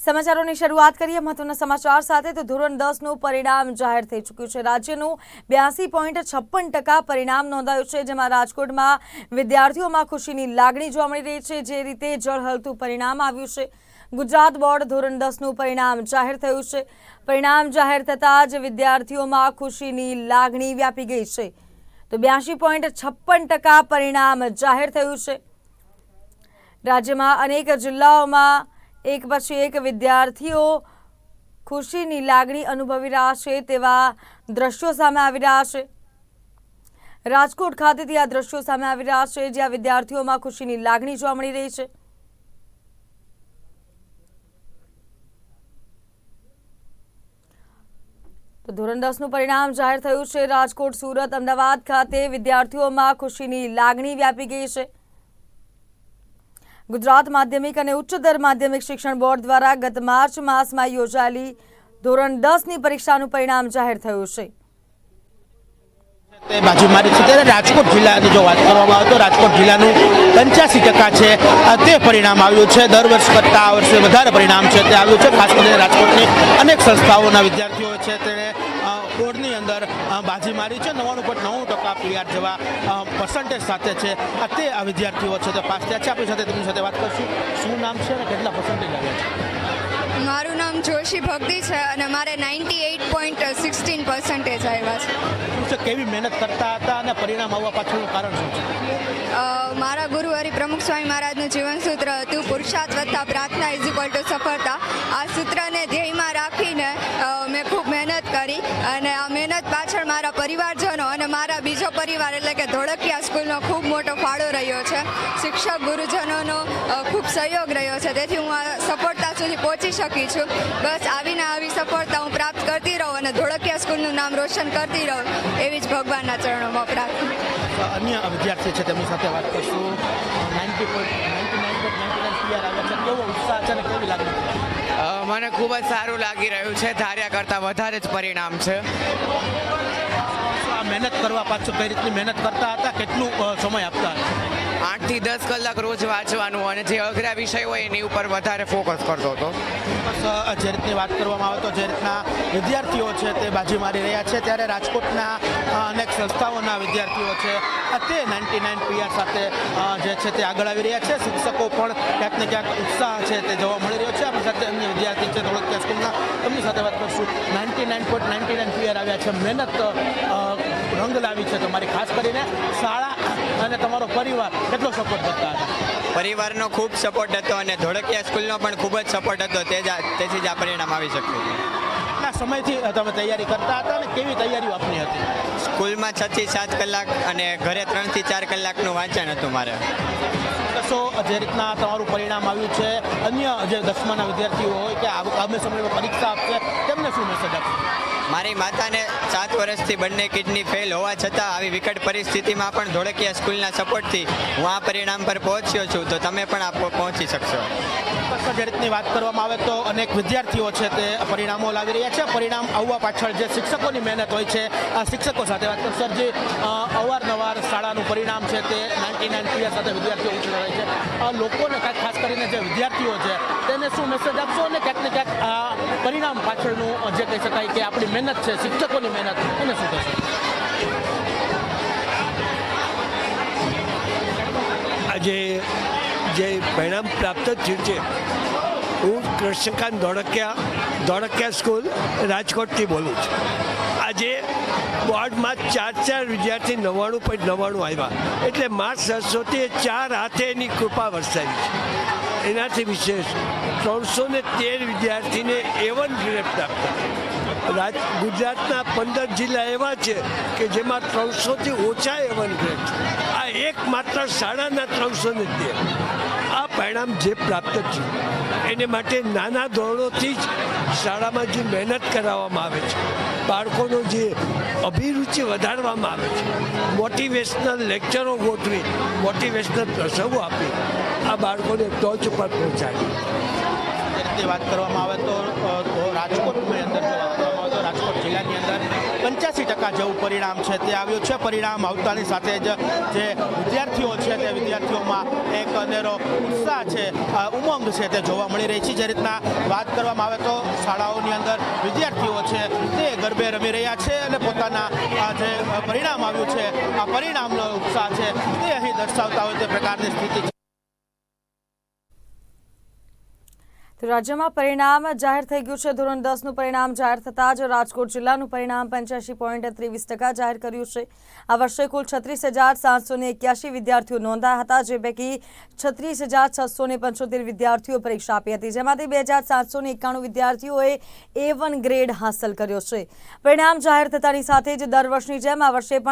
સમાચારોની શરૂઆત કરીએ મહત્વના સમાચાર સાથે. તો ધોરણ દસનું પરિણામ જાહેર થઈ ચૂક્યું છે. રાજ્યનું બ્યાસી પોઈન્ટ છપ્પન ટકા પરિણામ નોંધાયું છે, જેમાં રાજકોટમાં વિદ્યાર્થીઓમાં ખુશીની લાગણી જોવા મળી રહી છે, જે રીતે જળહળતું પરિણામ આવ્યું છે. ગુજરાત બોર્ડ ધોરણ દસનું પરિણામ જાહેર થયું છે. પરિણામ જાહેર થતાં જ વિદ્યાર્થીઓમાં ખુશીની લાગણી વ્યાપી ગઈ છે. તો બ્યાસી પોઈન્ટ છપ્પન ટકા પરિણામ જાહેર થયું છે. રાજ્યમાં અનેક જિલ્લાઓમાં એક પછી એક વિદ્યાર્થીઓ ખુશીની લાગણી અનુભવી રહ્યા છે તેવા દ્રશ્યો સામે આવી રહ્યા છે. રાજકોટ ખાતેથી આ દ્રશ્યો સામે આવી રહ્યા છે, જ્યાં વિદ્યાર્થીઓમાં ખુશીની લાગણી જોવા મળી રહી છે. તો ધોરણ દસનું પરિણામ જાહેર થયું છે. રાજકોટ, સુરત, અમદાવાદ ખાતે વિદ્યાર્થીઓમાં ખુશીની લાગણી વ્યાપી ગઈ છે. ગુજરાત માધ્યમિક અને ઉચ્ચતર માધ્યમિક શિક્ષણ બોર્ડ દ્વારા ગત માર્ચ માસમાં યોજાયેલી ધોરણ દસની પરીક્ષાનું પરિણામ જાહેર થયું છે. બાજુ મારી છે ત્યારે રાજકોટ જિલ્લાની જો વાત કરવામાં આવે તો રાજકોટ જિલ્લાનું પંચ્યાસી ટકા છે તે પરિણામ આવ્યું છે. દર વર્ષ કરતાં આ વર્ષે વધારે પરિણામ છે તે આવ્યું છે. ખાસ કરીને રાજકોટની અનેક સંસ્થાઓના વિદ્યાર્થીઓ છે. તેણે બોર્ડની અંદર બાજી મારી છે. નવ્વાણું પોઈન્ટ ટકા પીઆર જેવા પર્સન્ટેજ સાથે છે. આ તે આ વિદ્યાર્થીઓ છે. તે પાસ થયા છે. આપણી સાથે તેમની સાથે વાત કરશું. શું નામ છે અને કેટલા પર્સન્ટેજ આવ્યા છે? મારું નામ જોશી ભક્તિ છે અને મારે ninety eight point sixteen percentage આવ્યા છે. કેવી મહેનત કરતા હતા અને પરિણામ આવવા પાછળનું કારણ શું છે? મારા ગુરુ હરિ પ્રમુખ સ્વામી મહારાજનું જીવન સૂત્ર હતું પુરુષાર્થ વત્તા પ્રાર્થના ઇઝ ઇક્વલ ટુ સફળતા. આ સૂત્રને ધ્યેયમાં રાખીને મેં ખૂબ મહેનત કરી અને આ મહેનત પાછળ મારા પરિવારજનો ધોળકિયા સ્કૂલનો ખૂબ મોટો ફાળો રહ્યો છે. શિક્ષક ગુરુજનોનો ખૂબ સહયોગ રહ્યો છે. તેથી હું આ સફળતા સુધી પહોંચી શકી છું. બસ આવીને આવી સફળતા હું પ્રાપ્ત કરતી રહું અને ધોળકિયા સ્કૂલનું નામ રોશન કરતી રહું એવી જ ભગવાનના ચરણોમાં પ્રાર્થના. અન્ય વિદ્યાર્થી છે તેમની સાથે વાત કરશું. Ninety ninety nine point ninety nine PR આવ્યા છે. કેવો ઉત્સાહ છે અને કેવી લાગણી મને ખૂબ જ સારું લાગી રહ્યું છે. ધાર્યા કરતાં વધારે જ પરિણામ છે. આ મહેનત કરવા પાછું કઈ રીતની મહેનત કરતા હતા? કેટલું સમય આપતા હતા? આઠથી દસ કલાક રોજ વાંચવાનું અને જે અઘરા વિષય હોય એની ઉપર વધારે ફોકસ કરતો હતો. જે રીતની વાત કરવામાં આવે તો જે રીતના વિદ્યાર્થીઓ છે તે બાજી મારી રહ્યા છે. ત્યારે રાજકોટના અનેક સંસ્થાઓના વિદ્યાર્થીઓ છે તે નાઇન્ટી નાઇન પીઆર સાથે જે છે તે આગળ આવી રહ્યા છે. શિક્ષકો પણ ક્યાંક ને ક્યાંક ઉત્સાહ છે તે જોવા મળી રહ્યો છે. આપણી સાથે અન્ય વિદ્યાર્થી છે ધોળકિયા સ્કૂલના, તેમની સાથે વાત કરશું. Ninety nine point ninety nine PR આવ્યા છે. મહેનત રંગ લાવી છે તમારી, ખાસ કરીને શાળા અને તમારો પરિવાર કેટલો સપોર્ટ કરતા હતા? પરિવારનો ખૂબ સપોર્ટ હતો અને ધોળકિયા સ્કૂલનો પણ ખૂબ જ સપોર્ટ હતો. તે જ તેથી જ આ પરિણામ આવી શક્યું. સમયથી તમે તૈયારી કરતા હતા અને કેવી તૈયારીઓ આપની હતી? સ્કૂલમાં છ થી સાત કલાક અને ઘરે ત્રણથી ચાર કલાકનું વાંચન હતું મારે. સો જે રીતના તમારું પરિણામ આવ્યું છે અન્ય જે દસમાના વિદ્યાર્થીઓ હોય કે આગ- આગામી સમયમાં પરીક્ષા આપશે તેમને શું મેસેજ આપશે? મારી માતાને સાત વર્ષથી બંને કિડની ફેલ હોવા છતાં આવી વિકટ પરિસ્થિતિમાં પણ ધોળકિયા સ્કૂલના સપોર્ટથી હું આ પરિણામ પર પહોંચ્યો છું તો તમે પણ આપ પહોંચી શકશો. કશો જે રીતની વાત કરવામાં આવે તો અનેક વિદ્યાર્થીઓ છે તે પરિણામો લાવી રહ્યા છે. પરિણામ આવવા પાછળ જે શિક્ષકોની મહેનત હોય છે આ શિક્ષકો સાથે વાત સરજી અ, અવારનવાર શાળાનું પરિણામ છે તે નાઇન્ટી નાઇન પીઆર સાથે વિદ્યાર્થીઓ ઉછળી છે. લોકોને કાંઈક ખાસ કરીને જે વિદ્યાર્થીઓ છે તેને શું મેસેજ આપશો અને ક્યાંક ને ક્યાંક પરિણામ પાછળનું જે કહી શકાય કે આપણી મહેનત છે શિક્ષકોની મહેનત એને શું કહેશો? આજે જે પરિણામ પ્રાપ્ત થયું છે હું કૃષ્ણકાંત ધોળકિયા ધોળકિયા સ્કૂલ રાજકોટથી બોલું છું. આજે બોર્ડમાં ચાર ચાર વિદ્યાર્થી નવ્વાણું પોઈન્ટ નવ્વાણું આવ્યા. એટલે મા સરસ્વતીએ ચાર હાથે એની કૃપા વરસાવી છે. એનાથી વિશેષ ત્રણસો ને તેર વિદ્યાર્થીને એવન ગ્રેડ આપતા રાજ ગુજરાતના પંદર જિલ્લા એવા છે કે જેમાં ત્રણસોથી ઓછા એવન ગ્રેડ આ એકમાત્ર શાળાના ત્રણસો ને તેર. પરિણામ જે પ્રાપ્ત થયું. એને માટે નાના ધોરણોથી જ શાળામાં જે મહેનત કરાવવામાં આવે છે, બાળકોનો જે અભિરુચિ વધારવામાં આવે છે મોટિવેશનલ લેક્ચરો ગોઠવી મોટિવેશનલ પ્રસંગો આપી, આ બાળકોને ટોચ ઉપર પહોંચાડી. વાત કરવામાં આવે તો રાજકોટની અંદર રાજકોટ જિલ્લાની અંદર પંચ્યાસી ટકા જેવું પરિણામ છે, તે આવ્યું છે. પરિણામ આવતાની સાથે જ જે વિદ્યાર્થીઓ છે એક અનેરો ઉત્સાહ છે ઉમંગ છે તે જોવા મળી રહી છે. જે રીતના વાત કરવામાં આવે તો શાળાઓની અંદર વિદ્યાર્થીઓ છે તે ગરબે રમી રહ્યા છે અને પોતાના જે પરિણામ આવ્યું છે, આ પરિણામનો ઉત્સાહ છે તે અહીં દર્શાવતા હોય તે પ્રકારની સ્થિતિ છે. તો રાજ્યમાં પરિણામ જાહેર થઈ ગયું છે. ધોરણ દસનું પરિણામ જાહેર થતાં જ રાજકોટ જિલ્લાનું પરિણામ પંચ્યાસી પોઈન્ટ ત્રેવીસ ટકા જાહેર કર્યું છે. આ વર્ષે કુલ છત્રીસ હજાર સાતસો ને એક્યાસી વિદ્યાર્થીઓ નોંધાયા હતા, જે પૈકી છત્રીસ હજાર છસો ને પંચોતેર વિદ્યાર્થીઓ પરીક્ષા આપી હતી. જેમાંથી બે હજાર સાતસો ને એકાણું વિદ્યાર્થીઓએ એ વન ગ્રેડ હાંસલ કર્યો છે. પરિણામ જાહેર થતાની સાથે જ દર વર્ષની જેમ આ વર્ષે પણ